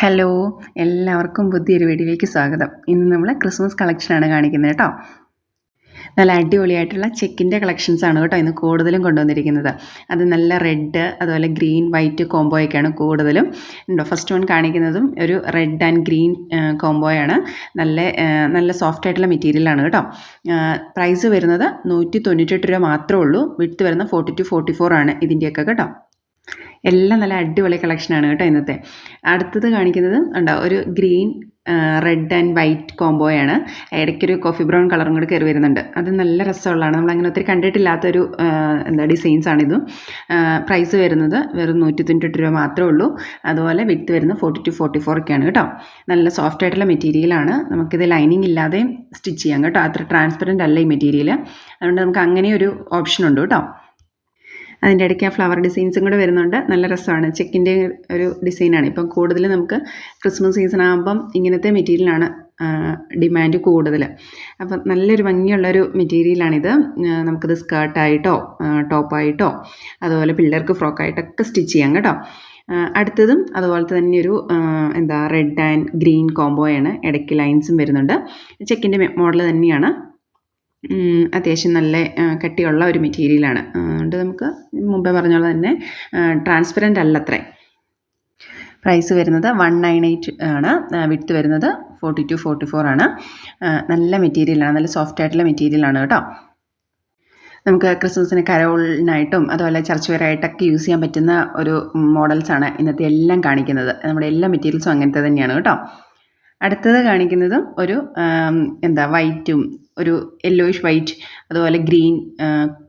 Hello എല്ലാവർക്കും പുതിയൊരു വീഡിയോയിലേക്ക് സ്വാഗതം. ഇന്ന് നമ്മൾ ക്രിസ്മസ് കളക്ഷനാണ് കാണിക്കുന്നത് കേട്ടോ. നല്ല അടിപൊളിയായിട്ടുള്ള ചെക്കിന്റെ കളക്ഷൻസ് ആണ് കേട്ടോ ഇന്ന് കൂടുതലും കൊണ്ടുവന്നിരിക്കുന്നത്. അത് നല്ല റെഡ് അതുപോലെ ഗ്രീൻ വൈറ്റ് കോംബോയൊക്കെയാണ് കൂടുതലും. ഉണ്ടോ? ഫസ്റ്റ് വൺ കാണിക്കുന്നതും ഒരു റെഡ് ആൻഡ് ഗ്രീൻ കോംബോയാണ് നല്ല നല്ല സോഫ്റ്റ് ആയിട്ടുള്ള മെറ്റീരിയലാണ് കേട്ടോ. പ്രൈസ് വരുന്നത് നൂറ്റി തൊണ്ണൂറ്റെട്ട് രൂപ മാത്രമേ ഉള്ളൂ. വിട്ട് വരുന്ന ഫോർട്ടി ടു ഫോർട്ടി ഫോർ ആണ് ഇതിന്റെയൊക്കെ കേട്ടോ. എല്ലാം നല്ല അടിപൊളി കളക്ഷനാണ് കേട്ടോ ഇന്നത്തെ. അടുത്തത് കാണിക്കുന്നത് ഉണ്ടോ ഒരു ഗ്രീൻ റെഡ് ആൻഡ് വൈറ്റ് കോംബോയാണ് ഇടയ്ക്കൊരു കോഫി ബ്രൗൺ കളറും കൂടി കയറി വരുന്നുണ്ട്. അത് നല്ല രസമുള്ളതാണ്. നമ്മളങ്ങനെ ഒത്തിരി കണ്ടിട്ടില്ലാത്തൊരു എന്താ ഡിസൈൻസാണിത് പ്രൈസ് വരുന്നത് വെറും നൂറ്റി തൊണ്ണൂറ്റെട്ട് രൂപ മാത്രമേ ഉള്ളൂ. അതുപോലെ വിത്ത് വരുന്നത് ഫോർട്ടി ടു ഫോർട്ടി ഫോർ ഒക്കെയാണ് കേട്ടോ. നല്ല സോഫ്റ്റ് ആയിട്ടുള്ള മെറ്റീരിയലാണ് നമുക്കിത് ലൈനിങ് ഇല്ലാതെ സ്റ്റിച്ച് ചെയ്യാം കേട്ടോ. അത്ര ട്രാൻസ്പെറന്റ് അല്ല ഈ മെറ്റീരിയൽ അതുകൊണ്ട് നമുക്ക് അങ്ങനെ ഒരു ഓപ്ഷൻ ഉണ്ട് കേട്ടോ. അതിന്റെ ഇടയ്ക്ക് ആ ഫ്ലവർ ഡിസൈൻസും കൂടെ വരുന്നുണ്ട്. നല്ല രസമാണ്. ചെക്കിന്റെ ഒരു ഡിസൈനാണ് ഇപ്പം കൂടുതൽ നമുക്ക് ക്രിസ്മസ് സീസൺ ആകുമ്പം ഇങ്ങനത്തെ മെറ്റീരിയലാണ് ഡിമാൻഡ് കൂടുതൽ. അപ്പം നല്ലൊരു ഭംഗിയുള്ളൊരു മെറ്റീരിയലാണിത് നമുക്കിത് സ്കേർട്ടായിട്ടോ ടോപ്പായിട്ടോ അതുപോലെ പിള്ളേർക്ക് ഫ്രോക്കായിട്ടൊക്കെ സ്റ്റിച്ച് ചെയ്യാം കേട്ടോ. അടുത്തതും അതുപോലെ തന്നെ ഒരു എന്താ റെഡ് ആൻഡ് ഗ്രീൻ കോംബോയാണ് ഇടയ്ക്ക് ലൈൻസും വരുന്നുണ്ട്. ചെക്കിന്റെ മോഡൽ തന്നെയാണ്. അത്യാവശ്യം നല്ല കട്ടിയുള്ള ഒരു മെറ്റീരിയലാണ് അതുകൊണ്ട് നമുക്ക് മുമ്പേ പറഞ്ഞ പോലെ തന്നെ ട്രാൻസ്പെറന്റ് അല്ലത്രേ. പ്രൈസ് വരുന്നത് വൺ നയൻ എയ്റ്റ് ആണ്. വിട്ട് വരുന്നത് ഫോർട്ടി ടു ഫോർട്ടി ഫോർ ആണ്. നല്ല മെറ്റീരിയലാണ് നല്ല സോഫ്റ്റ് ആയിട്ടുള്ള മെറ്റീരിയലാണ് കേട്ടോ. നമുക്ക് ക്രിസ്മസിന് കരോളിനായിട്ടും അതുപോലെ ചർച്ച് വെയറായിട്ടൊക്കെ യൂസ് ചെയ്യാൻ പറ്റുന്ന ഒരു മോഡൽസാണ് ഇന്നത്തെ എല്ലാം കാണിക്കുന്നത്. നമ്മുടെ എല്ലാ മെറ്റീരിയൽസും അങ്ങനത്തെ തന്നെയാണ് കേട്ടോ. അടുത്തത് കാണിക്കുന്നതും ഒരു എന്താ വൈറ്റും ഒരു യെല്ലോയിഷ് വൈറ്റ് അതുപോലെ ഗ്രീൻ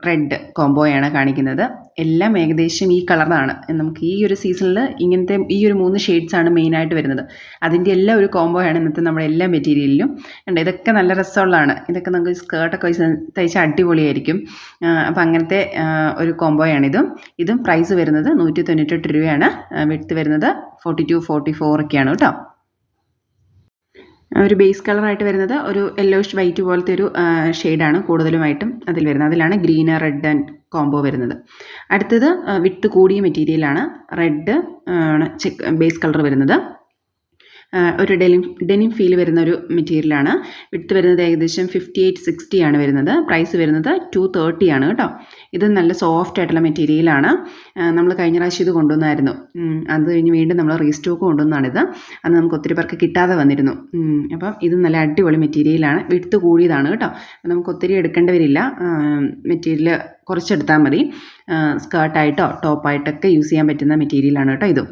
റെഡ് കോംബോയാണ് കാണിക്കുന്നത്. എല്ലാം ഏകദേശം ഈ കളറാണ് നമുക്ക് ഈ ഒരു സീസണിൽ ഇങ്ങനത്തെ ഈ ഒരു മൂന്ന് ഷെയ്ഡ്സാണ് മെയിനായിട്ട് വരുന്നത്. അതിന്റെ എല്ലാം ഒരു കോംബോയാണ് ഇന്നത്തെ നമ്മുടെ എല്ലാ മെറ്റീരിയലിലും ഉണ്ട് ഇതൊക്കെ നല്ല രസമുള്ളതാണ്. ഇതൊക്കെ നമുക്ക് സ്കേർട്ടൊക്കെ വെച്ച് തയ്ച്ചാൽ അടിപൊളിയായിരിക്കും. അപ്പോൾ അങ്ങനത്തെ ഒരു കോംബോയാണിതും ഇതും. പ്രൈസ് വരുന്നത് നൂറ്റി തൊണ്ണൂറ്റെട്ട് രൂപയാണ് വിട്ട് വരുന്നത് ഫോർട്ടി ടു ഫോർട്ടി ഫോറൊക്കെയാണ് കേട്ടോ. ഒരു ബേസ് കളറായിട്ട് വരുന്നത് ഒരു യെല്ലോഷ് വൈറ്റ് പോലത്തെ ഒരു ഷെയ്ഡാണ് കൂടുതലുമായിട്ടും അതിൽ വരുന്നത്. അതിലാണ് ഗ്രീന് റെഡ് ആൻഡ് കോംബോ വരുന്നത്. അടുത്തത് വിട്ട് കൂടിയ മെറ്റീരിയലാണ് റെഡ് ആണ് ചെക്ക് ബേസ് കളർ വരുന്നത്. ഒരു ഡെനിം ഡെനിം ഫീൽ വരുന്ന ഒരു മെറ്റീരിയലാണ് വിട്ട് വരുന്നത് ഏകദേശം ഫിഫ്റ്റി എയ്റ്റ് സിക്സ്റ്റി ആണ് വരുന്നത്. പ്രൈസ് വരുന്നത് ടു തേർട്ടി ആണ് കേട്ടോ. ഇത് നല്ല സോഫ്റ്റ് ആയിട്ടുള്ള മെറ്റീരിയലാണ് നമ്മൾ കഴിഞ്ഞ പ്രാവശ്യം ഇത് കൊണ്ടുവന്നായിരുന്നു. അത് കഴിഞ്ഞ് വീണ്ടും നമ്മൾ റീസ്റ്റോക്ക് കൊണ്ടുവന്നാണിത് അത് നമുക്ക് ഒത്തിരി പേർക്ക് കിട്ടാതെ വന്നിരുന്നു. അപ്പം ഇത് നല്ല അടിപൊളി മെറ്റീരിയലാണ് വിട്ട് കൂടിയതാണ് കേട്ടോ. നമുക്ക് ഒത്തിരി എടുക്കേണ്ടി വരില്ല. മെറ്റീരിയൽ കുറച്ചെടുത്താൽ മതി. സ്കേർട്ടായിട്ടോ ടോപ്പായിട്ടൊക്കെ യൂസ് ചെയ്യാൻ പറ്റുന്ന മെറ്റീരിയലാണ് കേട്ടോ ഇതും.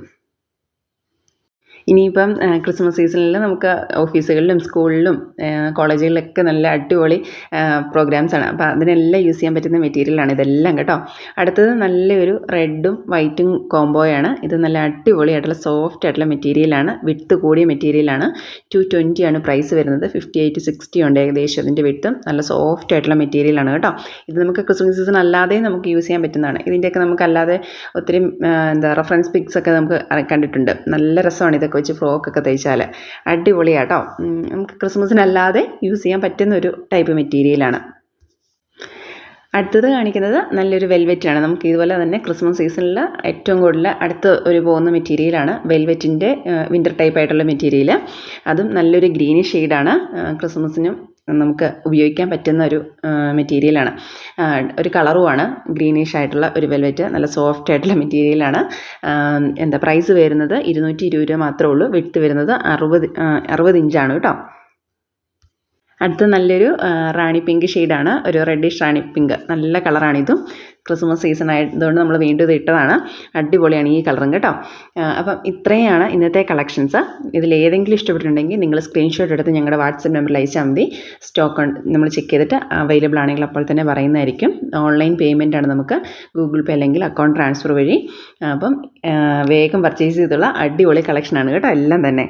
ഇനിയിപ്പം ക്രിസ്മസ് സീസണിൽ നമുക്ക് ഓഫീസുകളിലും സ്കൂളിലും കോളേജുകളിലൊക്കെ നല്ല അടിപൊളി പ്രോഗ്രാംസാണ്. അപ്പോൾ അതിനെല്ലാം യൂസ് ചെയ്യാൻ പറ്റുന്ന മെറ്റീരിയലാണ് ഇതെല്ലാം കേട്ടോ. അടുത്തത് നല്ലൊരു റെഡും വൈറ്റും കോംബോയാണ്. ഇത് നല്ല അടിപൊളിയായിട്ടുള്ള സോഫ്റ്റ് ആയിട്ടുള്ള മെറ്റീരിയലാണ്. വിട്ട് കൂടിയ മെറ്റീരിയലാണ്. ടു ട്വന്റി ആണ് പ്രൈസ് വരുന്നത്. ഫിഫ്റ്റി എയ്റ്റ് സിക്സ്റ്റി ഉണ്ട് ഏകദേശം അതിന്റെ വിട്ടും. നല്ല സോഫ്റ്റ് ആയിട്ടുള്ള മെറ്റീരിയലാണ് കേട്ടോ. ഇത് നമുക്ക് ക്രിസ്മസ് സീസൺ അല്ലാതെയും നമുക്ക് യൂസ് ചെയ്യാൻ പറ്റുന്നതാണ്. ഇതിന്റെയൊക്കെ നമുക്ക് അല്ലാതെ ഒത്തിരി എന്താ റെഫറൻസ് പിക്സ് ഒക്കെ നമുക്ക് കണ്ടിട്ടുണ്ട്. നല്ല രസമാണ് ഇതൊക്കെ വെച്ച് ഫ്രോക്കൊക്കെ തയ്ച്ചാൽ അടിപൊളിയാട്ടോ. നമുക്ക് ക്രിസ്മസിനല്ലാതെ യൂസ് ചെയ്യാൻ പറ്റുന്ന ഒരു ടൈപ്പ് മെറ്റീരിയലാണ്. അടുത്തത് കാണിക്കുന്നത് നല്ലൊരു വെൽവെറ്റാണ്. നമുക്ക് ഇതുപോലെ തന്നെ ക്രിസ്മസ് സീസണിൽ ഏറ്റവും കൂടുതൽ അടുത്ത് ഒരു പോകുന്ന മെറ്റീരിയലാണ്. വെൽവെറ്റിന്റെ വിന്റർ ടൈപ്പ് ആയിട്ടുള്ള മെറ്റീരിയൽ അതും നല്ലൊരു ഗ്രീനിഷ് ഷെയ്ഡാണ് ക്രിസ്മസിനും നമുക്ക് ഉപയോഗിക്കാൻ പറ്റുന്ന ഒരു മെറ്റീരിയലാണ് ഒരു കളറുമാണ് ഗ്രീനിഷ് ആയിട്ടുള്ള ഒരു വെൽവെറ്റ് നല്ല സോഫ്റ്റ് ആയിട്ടുള്ള മെറ്റീരിയലാണ് എന്താ പ്രൈസ് വരുന്നത് ഇരുന്നൂറ്റി ഇരുപത് രൂപ മാത്രമേ ഉള്ളൂ. വിട്ട് വരുന്നത് അറുപത് അറുപത് ഇഞ്ചാണ് കേട്ടോ. അടുത്ത നല്ലൊരു റാണി പിങ്ക് ഷെയ്ഡാണ്. ഒരു റെഡിഷ് റാണി പിങ്ക്. നല്ല കളറാണിതും. ക്രിസ്മസ് സീസൺ ആയതുകൊണ്ട് നമ്മൾ വീണ്ടും ഇത് ഇട്ടതാണ്. അടിപൊളിയാണ് ഈ കളറും കേട്ടോ. അപ്പം ഇത്രയാണ് ഇന്നത്തെ കളക്ഷൻസ് ഇതിൽ ഏതെങ്കിലും ഇഷ്ടപ്പെട്ടിട്ടുണ്ടെങ്കിൽ നിങ്ങൾ സ്ക്രീൻഷോട്ട് എടുത്ത് ഞങ്ങളുടെ വാട്സപ്പ് നമ്പറിൽ അയച്ചാൽ മതി. സ്റ്റോക്ക് നമ്മൾ ചെക്ക് ചെയ്തിട്ട് അവൈലബിൾ ആണെങ്കിൽ അപ്പോൾ തന്നെ പറയുന്നതായിരിക്കും. ഓൺലൈൻ പേയ്മെന്റ് ആണ് നമുക്ക്. ഗൂഗിൾ പേ അല്ലെങ്കിൽ അക്കൗണ്ട് ട്രാൻസ്ഫർ വഴി. അപ്പം വേഗം പർച്ചേസ് ചെയ്തുള്ള അടിപൊളി കളക്ഷനാണ് കേട്ടോ എല്ലാം തന്നെ.